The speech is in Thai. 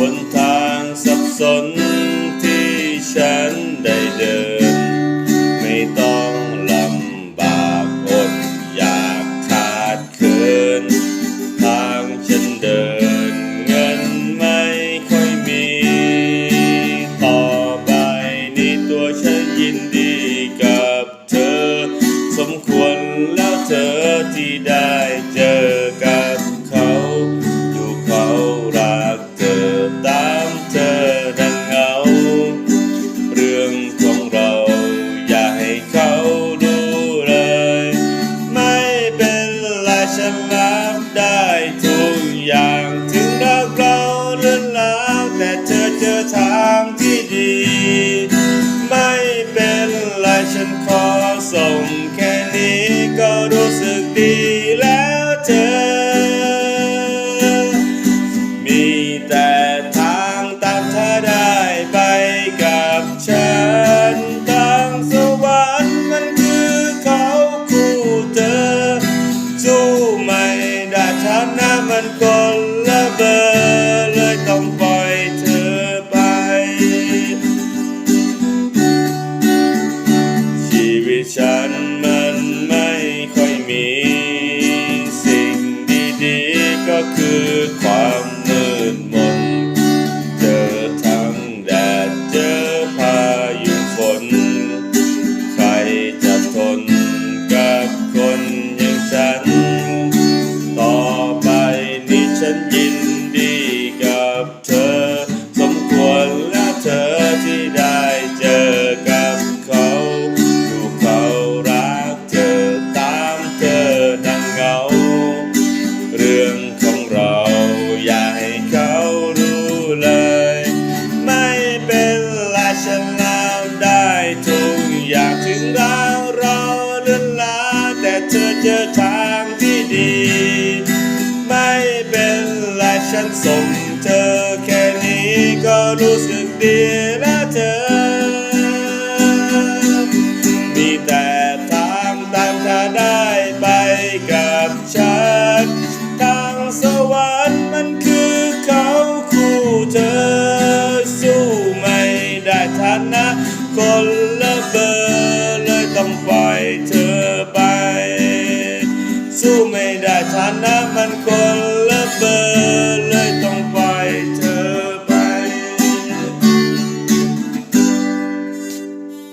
บนทางสับสนที่ฉันได้เดิน ไม่ต้องลำบากอดอยากขาดเคืนทางฉันเดินเงินไม่ค่อยมี ต่อไปนี้ตัวฉันยินดีกับเธอ สมควรแล้วเธอที่ได้เจอกัน งามได้ทุกอย่างถึงรากเราเลื่อนล้าแต่เธอเจอทางที่ดี ไม่เป็นไรฉันขอส่งแค่นี้ก็รู้สึกดี นะมันคนละเบอร์เลยต้องปล่อยเธอไป ชีวิตฉันมันไม่ค่อยมี สิ่งดีๆก็คือ ไรฉันแล้วได้ทุกอย่างถึงเราเราเลื่อนลาแต่เธอเจอทางที่ดี ไม่เป็นไรฉันส่งเธอแค่นี้ก็รู้สึกดีแล้ว call